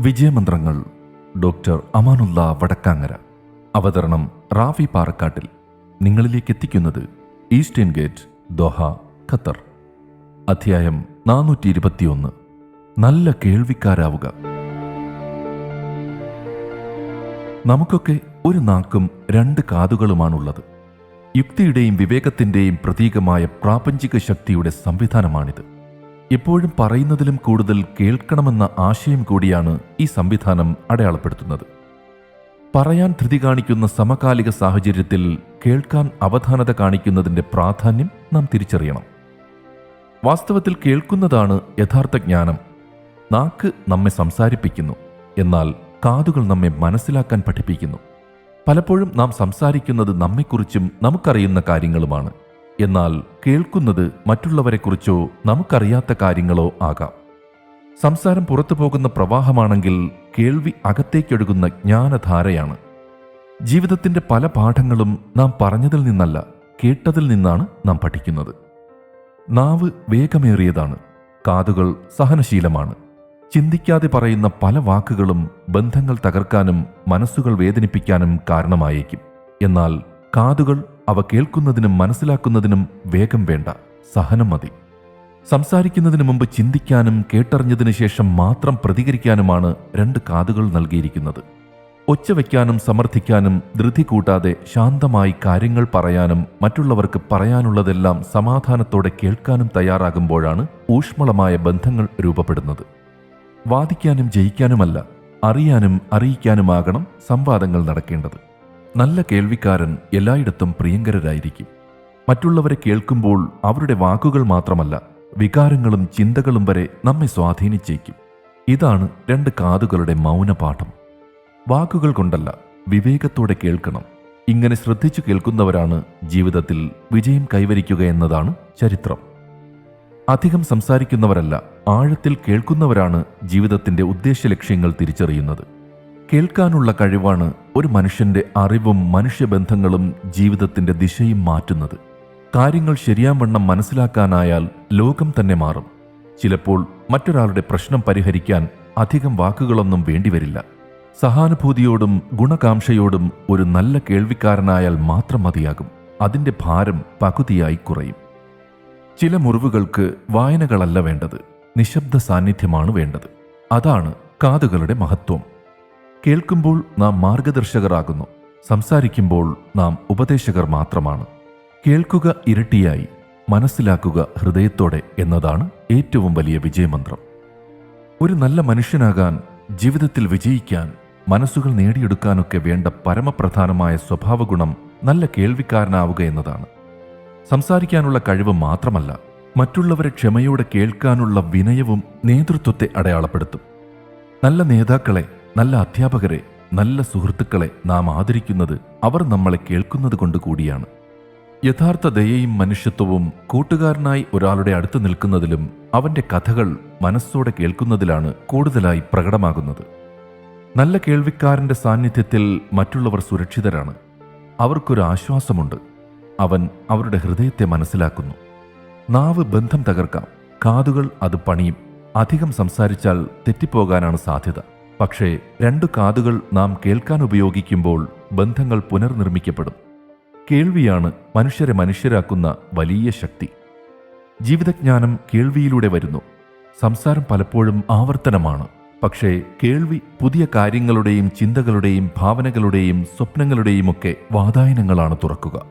വിജയമന്ത്രങ്ങൾ doctor Amanullah Vadakkangara. അവതരണം റാഫി പാറക്കാട്ടിൽ. നിങ്ങളിലേക്ക് എത്തിക്കുന്നത് ഈസ്റ്റേൺ ഗേറ്റ് ദോഹ ഖത്തർ. അധ്യായം നാനൂറ്റി ഇരുപത്തിയൊന്ന് നല്ല കേൾവിക്കാരാവുക. നമുക്കൊക്കെ ഒരു നാക്കും രണ്ട് കാതുകളുമാണുള്ളത്. യുക്തിയുടെയും വിവേകത്തിന്റെയും പ്രതീകമായ പ്രാപഞ്ചിക ശക്തിയുടെ സംവിധാനമാണിത്. എപ്പോഴും പറയുന്നതിലും കൂടുതൽ കേൾക്കണമെന്ന ആശയം കൂടിയാണ് ഈ സംവിധാനം അടയാളപ്പെടുത്തുന്നത്. പറയാൻ ധൃതി കാണിക്കുന്ന സമകാലിക സാഹചര്യത്തിൽ കേൾക്കാൻ അവധാനത കാണിക്കുന്നതിന്റെ പ്രാധാന്യം നാം തിരിച്ചറിയണം. വാസ്തവത്തിൽ കേൾക്കുന്നതാണ് യഥാർത്ഥ ജ്ഞാനം. നാക്ക് നമ്മെ സംസാരിപ്പിക്കുന്നു എന്നാൽ കാതുകൾ നമ്മെ മനസ്സിലാക്കാൻ പഠിപ്പിക്കുന്നു. പലപ്പോഴും നാം സംസാരിക്കുന്നത് നമ്മെക്കുറിച്ചും നമുക്കറിയുന്ന കാര്യങ്ങളുമാണ്. എന്നാൽ കേൾക്കുന്നത് മറ്റുള്ളവരെക്കുറിച്ചോ നമുക്കറിയാത്ത കാര്യങ്ങളോ ആകാം. സംസാരം പുറത്തു പോകുന്ന പ്രവാഹമാണെങ്കിൽ കേൾവി അകത്തേക്കൊഴുകുന്ന ജ്ഞാനധാരയാണ്. ജീവിതത്തിന്റെ പല പാഠങ്ങളും നാം പറഞ്ഞതിൽ നിന്നല്ല കേട്ടതിൽ നിന്നാണ് നാം പഠിക്കുന്നത്. നാവ് വേഗമേറിയതാണ് കാതുകൾ സഹനശീലമാണ്. ചിന്തിക്കാതെ പറയുന്ന പല വാക്കുകളും ബന്ധങ്ങൾ തകർക്കാനും മനസ്സുകൾ വേദനിപ്പിക്കാനും കാരണമായേക്കും. എന്നാൽ കാതുകൾ അവ കേൾക്കുന്നതിനും മനസ്സിലാക്കുന്നതിനും വേഗം വേണ്ട സഹനം മതി. സംസാരിക്കുന്നതിന് മുമ്പ് ചിന്തിക്കാനും കേട്ടറിഞ്ഞതിനു ശേഷം മാത്രം പ്രതികരിക്കാനുമാണ് രണ്ട് കാതുകൾ നൽകിയിരിക്കുന്നത്. ഒച്ച വയ്ക്കാനും സമർത്ഥിക്കാനും ധൃതി കൂട്ടാതെ ശാന്തമായി കാര്യങ്ങൾ പറയാനും മറ്റുള്ളവർക്ക് പറയാനുള്ളതെല്ലാം സമാധാനത്തോടെ കേൾക്കാനും തയ്യാറാകുമ്പോഴാണ് ഊഷ്മളമായ ബന്ധങ്ങൾ രൂപപ്പെടുന്നത്. വാദിക്കാനും ജയിക്കാനുമല്ല അറിയാനും അറിയിക്കാനുമാകണം സംവാദങ്ങൾ നടക്കേണ്ടത്. നല്ല കേൾവിക്കാരൻ എല്ലായിടത്തും പ്രിയങ്കരരായിരിക്കും. മറ്റുള്ളവരെ കേൾക്കുമ്പോൾ അവരുടെ വാക്കുകൾ മാത്രമല്ല വികാരങ്ങളും ചിന്തകളും വരെ നമ്മെ സ്വാധീനിച്ചേക്കും. ഇതാണ് രണ്ട് കാതുകളുടെ മൗനപാഠം. വാക്കുകൾ കൊണ്ടല്ല വിവേകത്തോടെ കേൾക്കണം. ഇങ്ങനെ ശ്രദ്ധിച്ചു കേൾക്കുന്നവരാണ് ജീവിതത്തിൽ വിജയം കൈവരിക്കുക എന്നതാണ് ചരിത്രം. അധികം സംസാരിക്കുന്നവരല്ല ആഴത്തിൽ കേൾക്കുന്നവരാണ് ജീവിതത്തിന്റെ ഉദ്ദേശ ലക്ഷ്യങ്ങൾ തിരിച്ചറിയുന്നത്. കേൾക്കാനുള്ള കഴിവാണ് ഒരു മനുഷ്യന്റെ അറിവും മനുഷ്യബന്ധങ്ങളും ജീവിതത്തിന്റെ ദിശയും മാറ്റുന്നത്. കാര്യങ്ങൾ ശരിയാവണ്ണം മനസ്സിലാക്കാനായാൽ ലോകം തന്നെ മാറും. ചിലപ്പോൾ മറ്റൊരാളുടെ പ്രശ്നം പരിഹരിക്കാൻ അധികം വാക്കുകളൊന്നും വേണ്ടിവരില്ല. സഹാനുഭൂതിയോടും ഗുണകാംക്ഷയോടും ഒരു നല്ല കേൾവിക്കാരനായാൽ മാത്രം മതിയാകും. അതിന്റെ ഭാരം പകുതിയായി കുറയും. ചില മുറിവുകൾക്ക് വായനകളല്ല വേണ്ടത്. നിശബ്ദ സാന്നിധ്യമാണ് വേണ്ടത്. അതാണ് കാതുകളുടെ മഹത്വം. കേൾക്കുമ്പോൾ നാം മാർഗദർശകരാകുന്നു. സംസാരിക്കുമ്പോൾ നാം ഉപദേശകർ മാത്രമാണ്. കേൾക്കുക ഇരട്ടിയായി മനസ്സിലാക്കുക ഹൃദയത്തോടെ എന്നതാണ് ഏറ്റവും വലിയ വിജയമന്ത്രം. ഒരു നല്ല മനുഷ്യനാകാൻ ജീവിതത്തിൽ വിജയിക്കാൻ മനസ്സുകൾ നേടിയെടുക്കാനൊക്കെ വേണ്ട പരമപ്രധാനമായ സ്വഭാവഗുണം നല്ല കേൾവിക്കാരനാവുക എന്നതാണ്. സംസാരിക്കാനുള്ള കഴിവ് മാത്രമല്ല മറ്റുള്ളവരെ ക്ഷമയോടെ കേൾക്കാനുള്ള വിനയവും നേതൃത്വത്തെ അടയാളപ്പെടുത്തും. നല്ല നേതാക്കളെ നല്ല അധ്യാപകരെ നല്ല സുഹൃത്തുക്കളെ നാം ആദരിക്കുന്നത് അവർ നമ്മളെ കേൾക്കുന്നത് കൊണ്ട് കൂടിയാണ്. യഥാർത്ഥ ദയയും മനുഷ്യത്വവും കൂട്ടുകാരനായി ഒരാളുടെ അടുത്ത് നിൽക്കുന്നതിലും അവന്റെ കഥകൾ മനസ്സോടെ കേൾക്കുന്നതിലാണ് കൂടുതലായി പ്രകടമാകുന്നത്. നല്ല കേൾവിക്കാരന്റെ സാന്നിധ്യത്തിൽ മറ്റുള്ളവർ സുരക്ഷിതരാണ്. അവർക്കൊരു ആശ്വാസമുണ്ട്. അവൻ അവരുടെ ഹൃദയത്തെ മനസ്സിലാക്കുന്നു. നാവ് ബന്ധം തകർക്കാം. കാതുകൾ അത് പണിയും. അധികം സംസാരിച്ചാൽ തെറ്റിപ്പോകാനാണ് സാധ്യത. പക്ഷേ രണ്ടു കാതുകൾ നാം കേൾക്കാൻ ഉപയോഗിക്കുമ്പോൾ ബന്ധങ്ങൾ പുനർനിർമ്മിക്കപ്പെടും. കേൾവിയാണ് മനുഷ്യരെ മനുഷ്യരാക്കുന്ന വലിയ ശക്തി. ജീവിതജ്ഞാനം കേൾവിയിലൂടെ വരുന്നു. സംസാരം പലപ്പോഴും ആവർത്തനമാണ്. പക്ഷേ കേൾവി പുതിയ കാര്യങ്ങളുടെയും ചിന്തകളുടെയും ഭാവനകളുടെയും സ്വപ്നങ്ങളുടെയും ഒക്കെ വാതായനങ്ങളാണ് തുറക്കുക.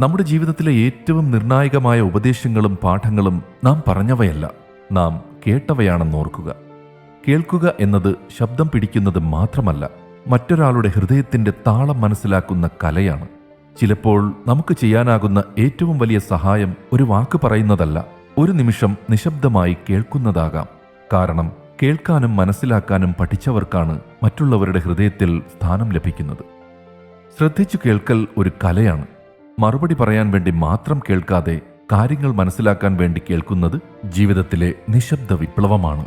നമ്മുടെ ജീവിതത്തിലെ ഏറ്റവും നിർണായകമായ ഉപദേശങ്ങളും പാഠങ്ങളും നാം പറഞ്ഞവയല്ല നാം കേട്ടവയാണെന്ന് ഓർക്കുക. കേൾക്കുക എന്നത് ശബ്ദം പിടിക്കുന്നത് മാത്രമല്ല മറ്റൊരാളുടെ ഹൃദയത്തിന്റെ താളം മനസ്സിലാക്കുന്ന കലയാണ്. ചിലപ്പോൾ നമുക്ക് ചെയ്യാനാകുന്ന ഏറ്റവും വലിയ സഹായം ഒരു വാക്ക് പറയുന്നതല്ല ഒരു നിമിഷം നിശബ്ദമായി കേൾക്കുന്നതാകാം. കാരണം കേൾക്കാനും മനസ്സിലാക്കാനും പഠിച്ചവർക്കാണ് മറ്റുള്ളവരുടെ ഹൃദയത്തിൽ സ്ഥാനം ലഭിക്കുന്നത്. ശ്രദ്ധിച്ചു കേൾക്കൽ ഒരു കലയാണ്. മറുപടി പറയാൻ വേണ്ടി മാത്രം കേൾക്കാതെ കാര്യങ്ങൾ മനസ്സിലാക്കാൻ വേണ്ടി കേൾക്കുന്നത് ജീവിതത്തിലെ നിശബ്ദ വിപ്ലവമാണ്.